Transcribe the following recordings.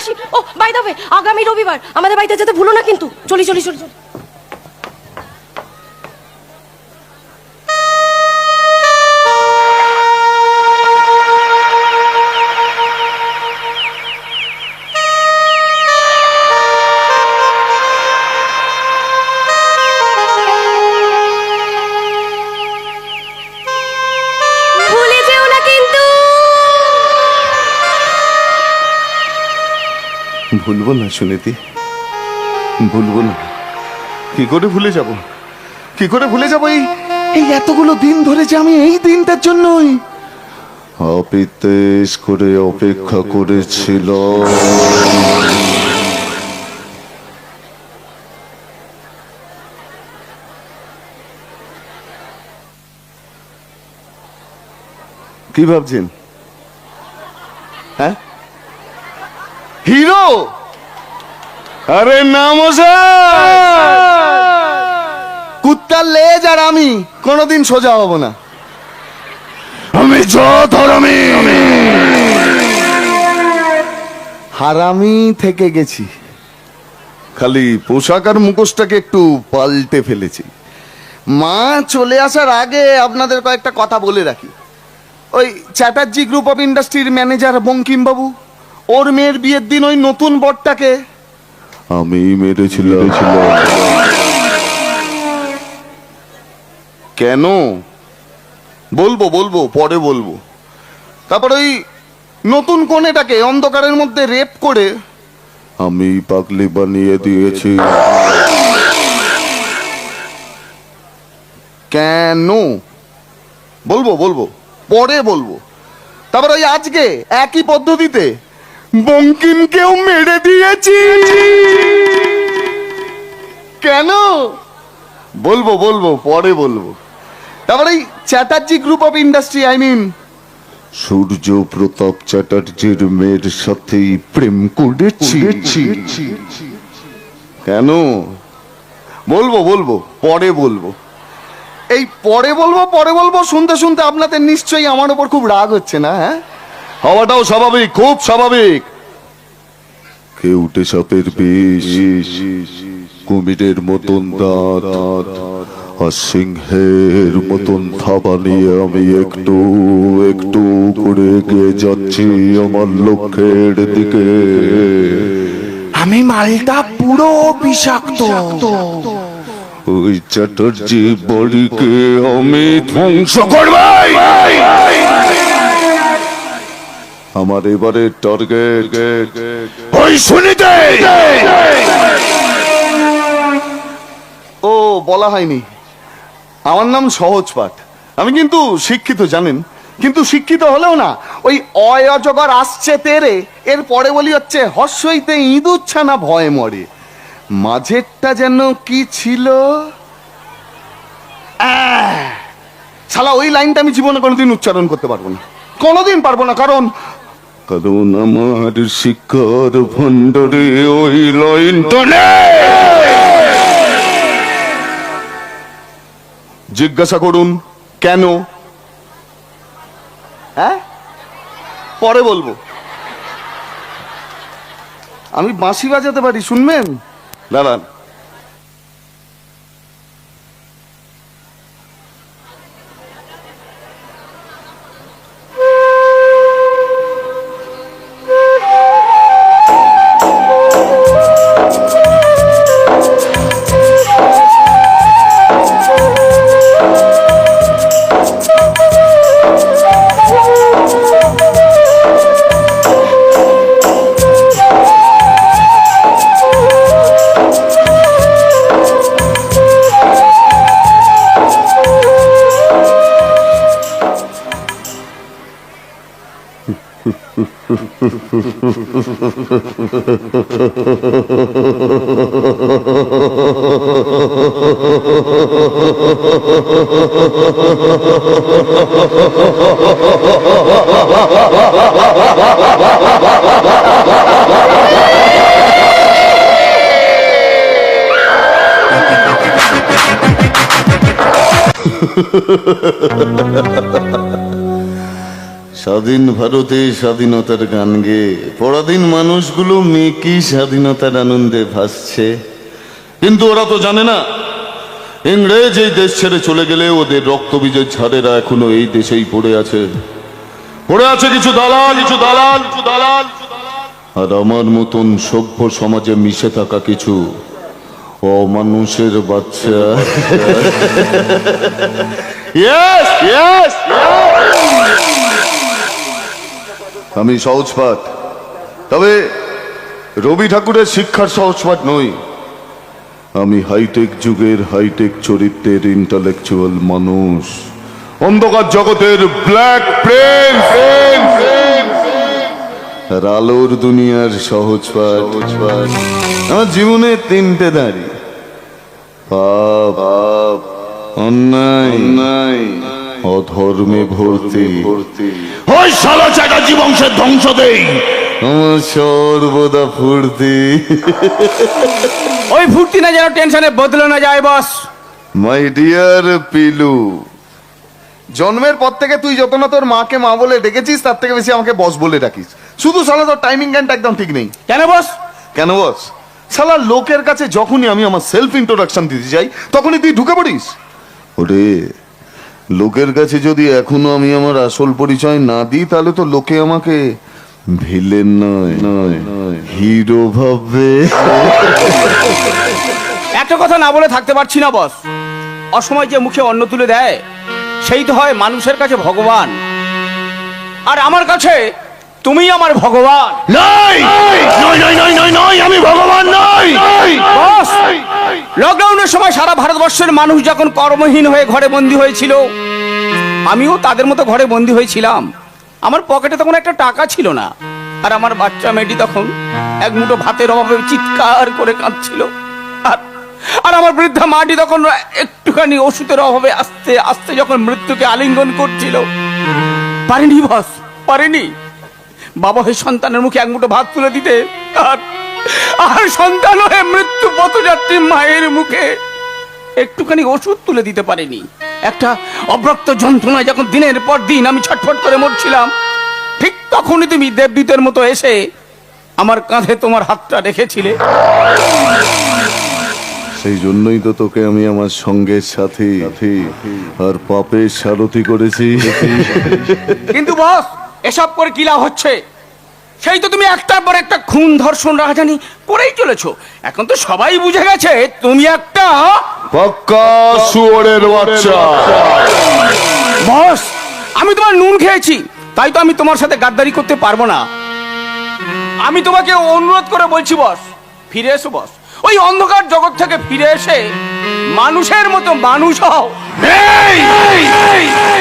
আসি। ও বাই দাবে আগামী রবিবার আমাদের বাড়িতে যেতে ভুলো না কিন্তু। চলি চলি চলি চলি। ভুলবো না, সুনীতি। ভুলবো না। কি করে ভুলে যাব? কি করে ভুলে যাব এই এই এতগুলো দিন ধরে যে আমি এই দিনটার জন্যই? অপিতেশ করে অপেক্ষা করেছিল। কি ভাবছেন? হ্যাঁ? হিরো? আরে না কুত্তার লেজ আর আমি কোনোদিন সোজা হব না। আমি ধরামি হারামি থেকে গেছি। খালি পোশাক আর মুখোশটাকে একটু পাল্টে ফেলেছি। মা চলে আসার আগে আপনাদের কয়েকটা কথা বলে রাখি। ওই চ্যাটার্জি গ্রুপ অফ ইন্ডাস্ট্রির ম্যানেজার বঙ্কিমবাবু ওর মেয়ের বিয়ের দিন ওই নতুন বরটাকে। আমি মেরেছিলাম। কেন? বলব বলব পরে বলব। তারপর ওই নতুন কোণেটাকে অন্ধকারের মধ্যে রেপ করে। আমি পাগলি বানিয়ে দিয়েছি। কেন? বলব বলব পরে বলব। তারপর ওই আজকে একই পদ্ধতিতে বঙ্কিমকেও মেরে দিয়েছি। কেন? বলব বলব পরে বলব। তারপর এই Chatterjee group of industry I mean Surya Pratap চ্যাটার্জির মেয়ের সাথেই প্রেম করেছি। কেন? বলব বলব পরে বলব। এই পরে বলব পরে বলব শুনতে শুনতে আপনাদের নিশ্চয়ই আমার উপর খুব রাগ হচ্ছে না হ্যাঁ? হওয়াটাও স্বাভাবিক খুব স্বাভাবিক। কেউটে সাপের বিষ কুমিরের মতন দাঁত আর সিংহের মতন থাবা নিয়ে আমি একটু একটু করে গিয়ে যাচ্ছি আমার লক্ষ্যের দিকে। আমি মালটা পুরো বিষাক্ত। ওই চ্যাটার্জি বাড়িকে আমি ধ্বংস করবাই আমার এবারে টার্গেট ওই শুনিতে! ও বলা হয়নি। আমার নাম সহজ পাঠ। আমি কিন্তু শিক্ষিত জানেন? কিন্তু শিক্ষিত হলেও না ওই অয় অজগর আসছে তেরে এর পরে বলি হচ্ছে হর্ষইতে ইঁদুর ছানা ভয় মরে। মাঝেরটা যেন কি ছিল! শালা ওই লাইনটা আমি জীবনে কোনোদিন উচ্চারণ করতে পারব না। কোনোদিন পারব না কারণ কারণ আমার শিক্ষার ভণ্ডারে ওই লাইনটা নেই জিজ্ঞাসা করুন, কেন? হ্যাঁ? পরে বলব। আমি বাঁশি বাজাতে পারি, শুনবেন? দাঁড়ান। স্বাধীন ভারতে স্বাধীনতার গান গেয়ে পরাধীন মানুষগুলো মেয়েকে স্বাধীনতার আনন্দে ভাসছে। কিন্তু ওরা তো জানে না ইংরেজ এই দেশ ছেড়ে চলে গেলে ওদের রক্তবীজের ঝাড়েরা এখনও এই দেশেই পড়ে আছে। পড়ে আছে কিছু দালাল কিছু দালাল কিছু দালাল। আর আমার মতন সভ্য সমাজে মিশে থাকা কিছু অমানুষের বাচ্চা। আমি সহজপাঠ। তবে রবি ঠাকুরের শিক্ষার সহজপাঠ নই। আমি হাইটেক যুগের হাইটেক চরিত্রের ইন্টালেকচুয়াল মানুষ। অন্ধকার জগতের ব্ল্যাক আলোর দুনিয়ার সহজ সহজপাঠ আমার জীবনে তিনটে দাঁড়ি পাপ, অন্যায় অন্যায় অধর্মে ভর্তি। ভর্তি ওই শালা চ্যাটার্জি বংশের ধ্বংস দেই। আমার সর্বদা ফুর্তি। ওই ফুর্তি না যেন টেনশনে বদলে না যায় বস। মাই ডিয়ার পিলু জন্মের পর থেকে তুই যত না তোর মাকে মা বলে ডেকেছিস তার থেকে বেশি আমাকে বস বলে ডাকিস। শুধু সালা তোর টাইমিং জ্ঞানটা একদম ঠিক নেই। কেন বস? কেন বস? সালা লোকের কাছে যখনই আমি আমার সেলফ ইন্ট্রোডাকশন দিতে যাই তখনই তুই ঢুকে পড়িস। ওরে লোকের কাছে যদি এখনও আমি আমার আসল পরিচয় না দিই তাহলে তো লোকে আমাকে ভিলেন নয় নয় হিরো ভাববে। একটা কথা না বলে থাকতে পারছি না বস। অসময় যে মুখে অন্ন তুলে দেয় সেই তো হয় মানুষের কাছে ভগবান। আর আমার কাছে তুমি আমার ভগবান। নয়! নয়! নয় নয় নয় নয় আমি ভগবান নই! বস লকডাউনের সময় সারা ভারতবর্ষের মানুষ যখন কর্মহীন হয়ে ঘরে বন্দী হয়েছিল আমিও তাদের মতো ঘরে বন্দী হয়েছিলাম। আমার পকেটে তখন একটা টাকা ছিল না। আর আমার বাচ্চা মেয়েটি তখন এক মুঠো ভাতের অভাবে চিৎকার করে কাঁদছিল। আর আর আমার বৃদ্ধা মাটি তখন একটুখানি ওষুধের অভাবে আস্তে আস্তে যখন মৃত্যুকে আলিঙ্গন করছিল। পারিনি বস, পারিনি। বাবা হয়ে সন্তানের মুখে এক মুঠো ভাত তুলে দিতে, আর আর সন্তান হয়ে মৃত্যু পথযাত্রী মায়ের মুখে একটুখানি ওষুধ তুলে দিতে পারেনি। একটা অব্রক্ত যন্ত্রণায় যখন দিনের পর দিন আমি ছটফট করে মরছিলাম ঠিক তখনই তুমি দেবদূতের মতো এসে আমার কাঁধে তোমার হাতটা রেখেছিলে। সেই জন্যই তো তোকে আমি আমার সঙ্গের সাথে আর পাপের সারথি করেছি। কিন্তু বস এসব করে কি লাভ হচ্ছে? সেই তো তুমি একটার পর একটা খুন ধর্ষণ রাজানি করেই চলেছো। এখন তো সবাই বুঝে গেছে তুমি একটা পাক্কা শুয়োরের বাচ্চা। বস আমি তোমার নুন খেয়েছি তাই তো আমি তোমার সাথে গাদ্দারি করতে পারব না। আমি তোমাকে অনুরোধ করে বলছি বস ফিরে এসো বস। ওই অন্ধকার জগৎ থেকে ফিরে এসে মানুষের মতো মানুষ হও।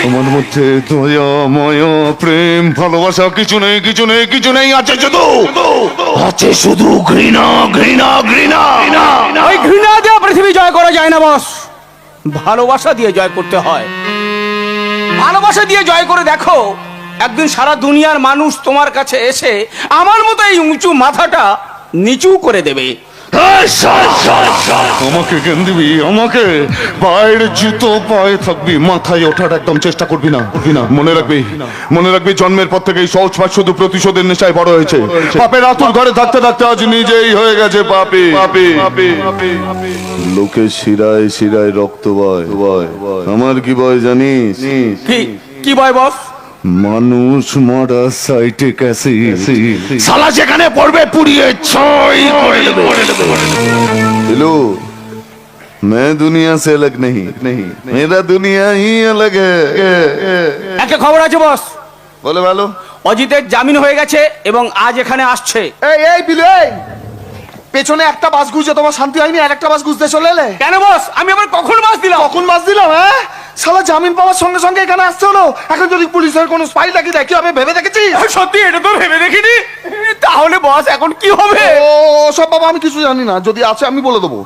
তোমার মধ্যে দয়া ময়া প্রেম ভালোবাসা কিছু নেই কিছু নেই কিছু নেই আছে শুধু। আছে শুধু ঘৃণা ঘৃণা ঘৃণা। ওই ঘৃণা দিয়ে পৃথিবী জয় করা যায় না বস। ভালোবাসা দিয়ে জয় করতে হয়। ভালোবাসা দিয়ে জয় করে দেখো একদিন সারা দুনিয়ার মানুষ তোমার কাছে এসে আমার মতো এই উঁচু মাথাটা নিচু করে দেবে। আমাকে জ্ঞান দিবি আমাকে পায়ের জুতো পায়ে থাকবি মাথায় ওঠার একদম চেষ্টা করবি না করবি না। মনে রাখবি মনে রাখবি জন্মের পর থেকে এই সহজ পাঠ শুধু প্রতিশোধের নেশায় বড় হয়েছে। পাপের আতুর ঘরে থাকতে থাকতে আজ নিজেই হয়ে গেছে পাপি। পাপি। লোকের শিরায় শিরায় রক্ত বয় বয়। আমার কি বয় জানিস? কি কি বয় বস? মানুষ মরা সাইটে ক্যাসি শালা যেখানে পড়বে পুড়িয়ে ছয় করে দেবে हेलो मैं दुनिया से अलग नहीं नहीं मेरा दुनिया ही अलग है একটা খবর আছে বস বলে ভালো অজিতের জামিন হয়ে গেছে এবং আজ এখানে আসছে এই এই বিলু এই পেছনে একটা বাস গুজে তোমার শান্তি হয়নি আর একটা বাস গুজতে চলে এলে কেন বস আমি আবার কখন বাস দিলাম কখন বাস দিলাম হ্যাঁ শালা জামিন পাওয়ার সঙ্গে সঙ্গে এখানে আসছে হলো। এখন যদি পুলিশের কোনো স্পাই লাগি দেয় কি হবে ভেবে দেখেছিস? সত্যি এটা তো ভেবে দেখিনি। তাহলে বস এখন কি হবে? ও সব বাবা আমি কিছু জানি না। যদি আছে আমি বলে দেবো।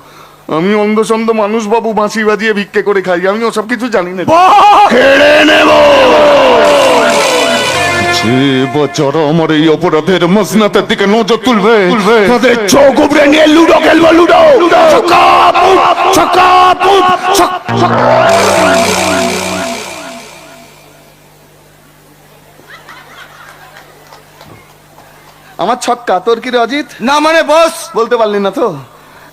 আমি অন্ধসন্ধ মানুষ বাবু বাঁশি বাজিয়ে ভিক্ষে করে খাই। আমি ওসব কিছু জানি না! কেড়ে নেব। যে বছর আমার এই অপরাধের মসনাতের দিকে নজর তুলবে তাদের চোখ উপড়ে নিয়ে লুডো খেলব লুডো। ছক্কা আমার ছক্কা তোর কি অজিত? না মানে বস। বলতে পারলি না তো?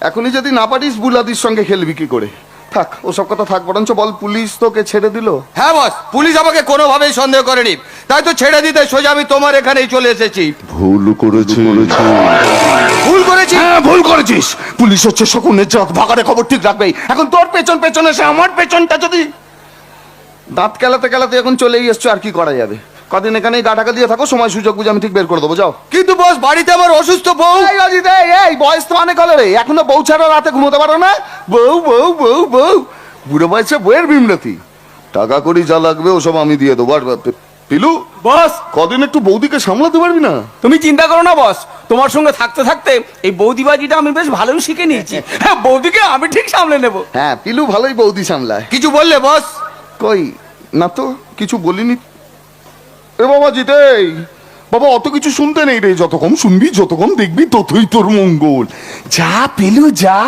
এখনই যদি না পারিস বুলাদির সঙ্গে খেলবি কি করে? থাক ওসব কথা থাক বরঞ্চ বল পুলিশ তোকে ছেড়ে দিল। হ্যাঁ বস পুলিশ আমাকে কোনোভাবেই সন্দেহ করেনি। তাই তো ছেড়ে দিতে সোজা আমি তোমার এখানেই চলে এসেছি। ভুল করেছে। ভুল করেছি? হ্যাঁ ভুল করেছিস। পুলিশ হচ্ছে শকুনের জাত ভাগারে খবর ঠিক রাখবেই এখন তোর পেছন পেছন এসে আমার পেছনটা যদি দাঁত কেলাতে কেলাতে এখন চলেই এসছো আর কি করা যাবে? কদিন এখানে গা ঢাকা দিয়ে থাকো সময় সুযোগ বুঝে আমি ঠিক বের করে দেবো যাও। কিন্তু বস বাড়িতে আমার অসুস্থ বউ। এই অজিত এই এই বয়স তো অনেক হলো রে? এখনও বউ ছাড়া রাতে ঘুমোতে পারো না? বউ বউ বউ বউ। বুড়ো বয়সে বইয়ের বিমরতি টাকা করি যা লাগবে ওসব আমি দিয়ে দেবো। আর পি- পিলু বস। কদিন একটু বৌদিকে সামলাতে পারবি না? তুমি চিন্তা করো না বস। তোমার সঙ্গে থাকতে থাকতে এই বৌদিবাজিটা আমি বেশ ভালোই শিখে নিয়েছি। হ্যাঁ বৌদিকে আমি ঠিক সামলে নেব। হ্যাঁ পিলু ভালোই বৌদি সামলায়। কিছু বললে বস? কই? না তো কিছু বলিনি। এ বাবা জিতে বাবা অত কিছু শুনতে নেই রে যত কম শুনবি যত কম দেখবি ততই তোর মঙ্গল। যা পিলু যা।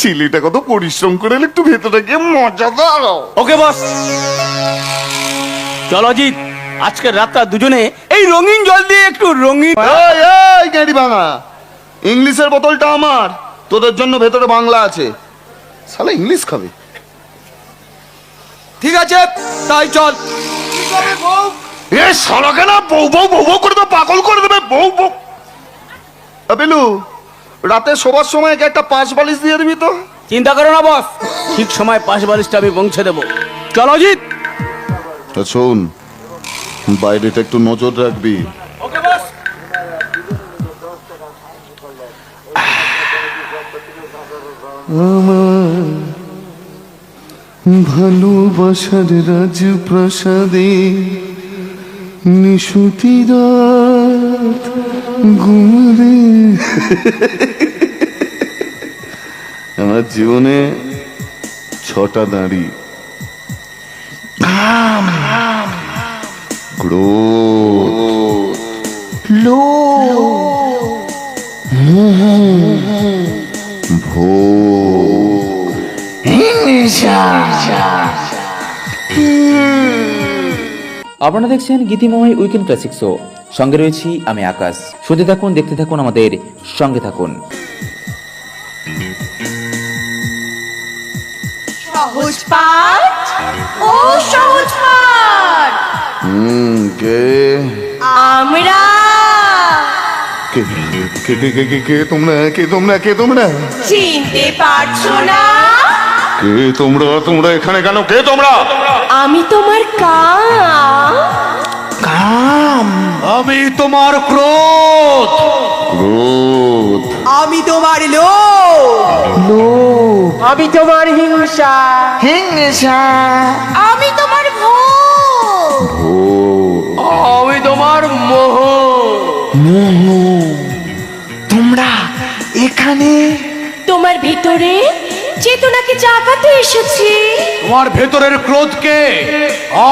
ছেলেটা কত পরিশ্রম করে একটু ভেতরে গিয়ে মজা দাও ওকে বস। চলো জিৎ আজকের রাতটা দুজনে এই রঙিন জল দিয়ে একটু রঙিন এই এই গেঁড়ি ভাঙা। ইংলিশের বোতলটা আমার। তোদের জন্য ভেতরে বাংলা আছে। শালা ইংলিশ খাবে। ঠিক আছে তাই চল। এ সারাকে না বউ বউ বউ বউ করে দেবে পাগল করে দেবে বউ বউ। আ, পিলু রাতে শোবার সময় একে একটা পাঁচ বালিশ দিয়ে দিবি তো। চিন্তা করো না বস। ঠিক সময় পাশ বালিশটা আমি পৌঁছে দেবো। চলো জিৎ তা শোন বাইরেটা একটু নজর রাখবি। ওকে বস। ভালোবাসার রাজপ্রাসাদে নিশুতি রাত ঘুমরে আমার জীবনে ছটা দাঁড়ি ক্রোধ ভোগ। আপনারা দেখছেন গীতিময় উইকেন্ড ক্লাসিক শো। সঙ্গে রয়েছি আমি আকাশ। শুনতে থাকুন দেখতে থাকুন আমাদের সঙ্গে থাকুন। সহজ পাঠ ও সহজ পাঠ। হুম কে? আমরা। কে কে কে কে কে কে তোমরা কে তোমরা কে তোমরা? চিনতে পারছ না? কে তোমরা? তোমরা এখানে কেন? কে তোমরা? আমি তোমার কাম। আমি তোমার ক্রোধ। ক্রোধ। আমি তোমার লোভ। আমি তোমার হিংসা। হিংসা। আমি তোমার ভোগ। আমি তোমার মোহ। মোহ। তোমরা এখানে তোমার ভিতরে চেতনাকে জাগাতে এসেছি। তোমার ভেতরের ক্রোধকে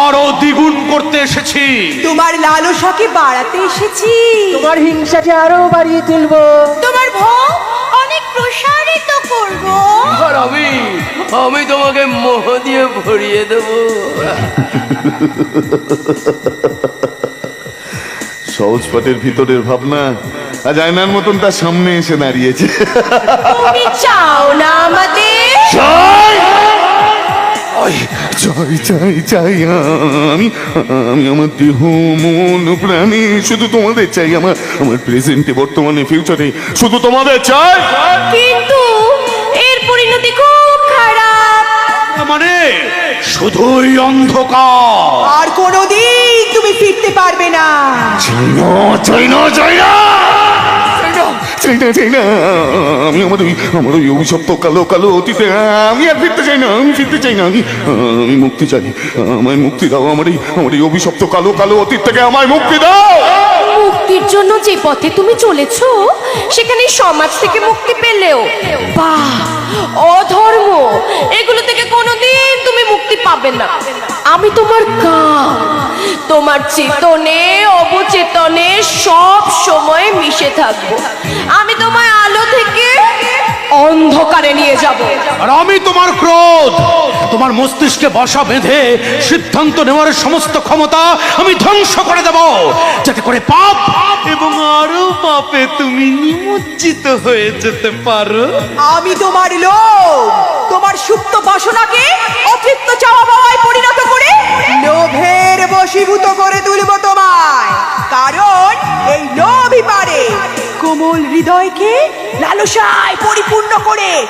আরও দ্বিগুণ করতে এসেছি। তোমার লালসাকে বাড়াতে এসেছি। তোমার হিংসাকে আরও বাড়িয়ে তুলবো। তোমার ভোগ অনেক প্রসারিত করব। আর আমি আমি তোমাকে মোহ দিয়ে ভরিয়ে দেবো। সহজ পাটের ভিতরের ভাবনা আজ আয়নার মতন তার সামনে এসে দাঁড়িয়েছে। তুমি চাও না আমাদের ওই, চাই চাই চাই আমি আমি আমার দেহ মন প্রাণী শুধু তোমাদের চাই আমার আমার প্রেজেন্টে বর্তমানে ফিউচারে শুধু তোমাদের চাই! কিন্তু এর পরিণতি খুব খারাপ। মানে শুধুই অন্ধকার। আর কোনোদিন তুমি ফিরতে পারবে না। চাই না চাই না চাই না চাই না আমি আমার ওই আমার ওই অভিশপ্ত কালো কালো অতীতে, আমি আর ফিরতে চাই না, আমি ফিরতে চাই না, আমি আমি মুক্তি চাই, আমায় মুক্তি দাও, আমার এই আমার এই অভিশপ্ত কালো কালো অতীত থেকে আমায় মুক্তি দাও! মুক্তির জন্য যে পথে তুমি চলেছো, সেখানে সমাজ থেকে মুক্তি পেলেও, বাহ, অধর্ম, এগুলো থেকে কোনোদিন তুমি মুক্তি পাবে না। আমি তোমার কাম তোমার চেতনে, অবচেতনে সব সময় মিশে থাকব। আমি তোমার আলো থেকে অন্ধকারে নিয়ে যাব। আর আমি তোমার ক্রোধ তোমার মস্তিষ্কে বসা বেঁধে সিদ্ধান্ত নেওয়ার সমস্ত ক্ষমতা আমি ধ্বংস করে দেব। যাতে করে পাপ এবং আরও পাপে তুমি নিমজ্জিত হয়ে যেতে পারো। আমি তোমার লোভ তোমার সুপ্ত বাসনাকে অতৃপ্ত চাওয়া পাওয়ায় পরিণত লোভের বশীভূত করে তুলব তোমায়। কারণ এই লোভই পারে। কোমল হৃদয়কে লালসায় পরিপূর্ণ করে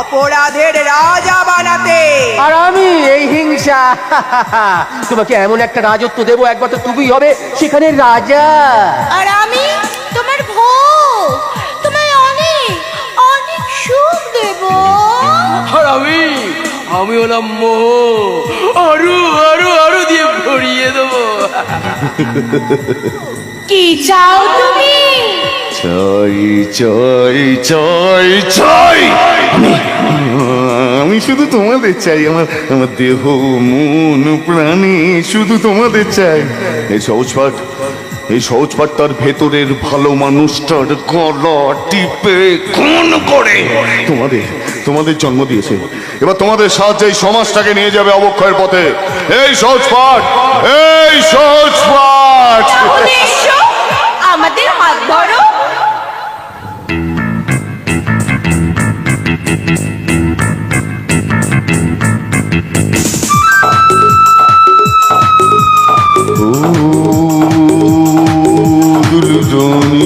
অপরাধের রাজা বানাতে। আর আমি এই হিংসা তোমাকে এমন একটা রাজত্ব দেবো একবার তো তুমি হবে সেখানে রাজা। আর আমি তোমার তোমায় অনেক অনেক সুখ দেব। আর আমি আমি হলাম মোহ। আরও আরও আরও দিয়ে ভরিয়ে দেবো। কি চাও তুমি? চাই চাই চাই চাই আমি আমি শুধু তোমাদের চাই আমার আমার দেহ মন প্রাণী শুধু তোমাদের চাই। এই সহজ পাঠ এই সহজ পাঠটার ভেতরের ভালো মানুষটার গলা টিপে খুন করে। তোমাদের তোমাদের জন্ম দিয়েছে। এবার তোমাদের সাহায্যে এই সমাজটাকে নিয়ে যাবে অবক্ষয়ের পথে। এই সহজ পাঠ এই সহজ পাঠ। আমাদের হাত ধরো। দিল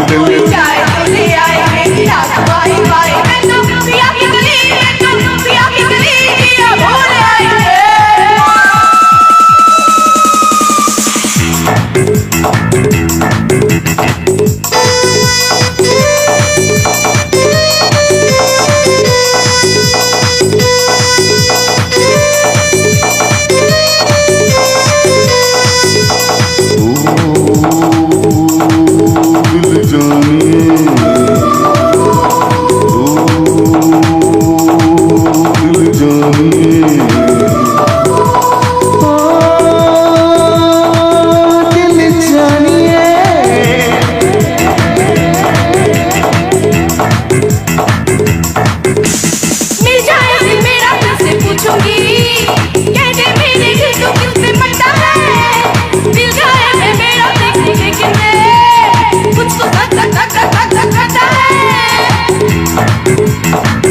যায় বলে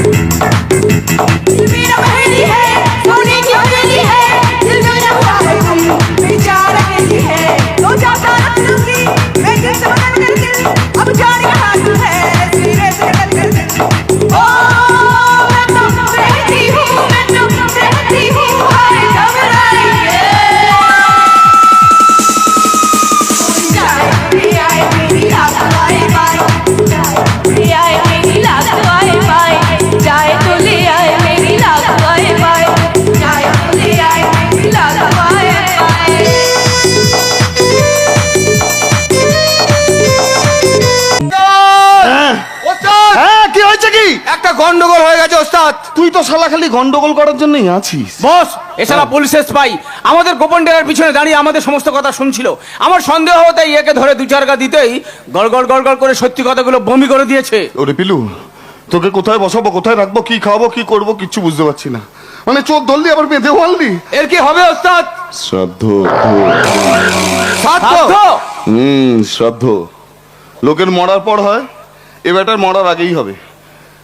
You mean I'm একটা গন্ডগোল হয়ে গেছে ওস্তাদ। তুই তো শালা খালি গন্ডগোল করার জন্যই আছিস। বস এছাড়া পুলিশের স্পাই আমাদের গোপন ডেরার পিছনে দাঁড়িয়ে আমাদের সমস্ত কথা শুনছিল। আমার সন্দেহ তাই একে ধরে দু চার গা দিতেই গড়গড় গড়গড় করে সত্যি কথাগুলো বমি করে দিয়েছে। ওরে পিলু তোকে কোথায় বসাবো কোথায় রাখব কি খাওয়াবো কি করব কিচ্ছু বুঝতে পারছি না। মানে চোখ ধরলি আবার বেঁধে বললি এর কি হবে ওস্তাদ? শ্রাদ্ধ। সাধ্য হুম শ্রাদ্ধ। লোকের মরার পর হয় এ বেটার মরার আগেই হবে।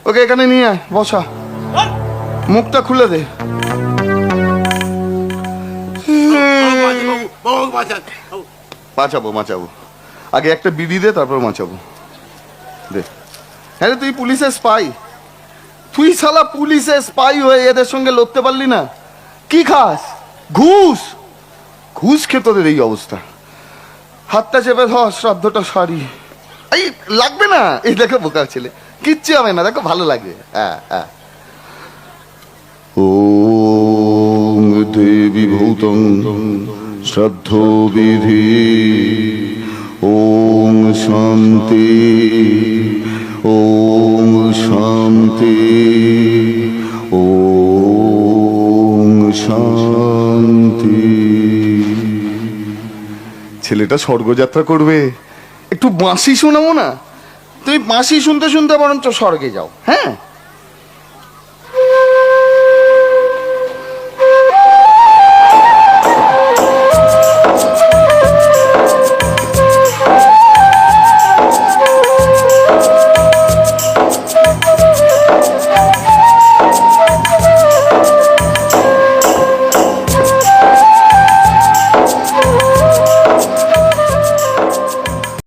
ওকে, এখানে নিয়ে আয়, বসা। মুখটা খুলে দে। বাঁচাবো বাঁচাবো আগে একটা বিড়ি দে, তারপর বাঁচাবো দে। হ্যাঁ তুই পুলিশের স্পাই তুই শালা পুলিশের স্পাই হয়ে এদের সঙ্গে লড়তে পারলি না? কি খাস? ঘুষ? ঘুষ খেয়ে তোদের এই অবস্থা। হাতটা চেপে ধর, শ্রাদ্ধটা সারি। এই, লাগবে না? এই দেখে বোকার ছেলে। কিচ্ছু হবে না দেখো ভালো লাগে। হ্যাঁ হ্যাঁ। ওম ভূতে বিভূতং শ্রদ্ধ বিধি। ওম শান্তি। ওম শান্তি। ওম শান্তি। ছেলেটা স্বর্গযাত্রা করবে। একটু বাঁশি শোনাবো না? তুমি বাঁশি শুনতে শুনতে বরঞ্চ স্বর্গে যাও হ্যাঁ?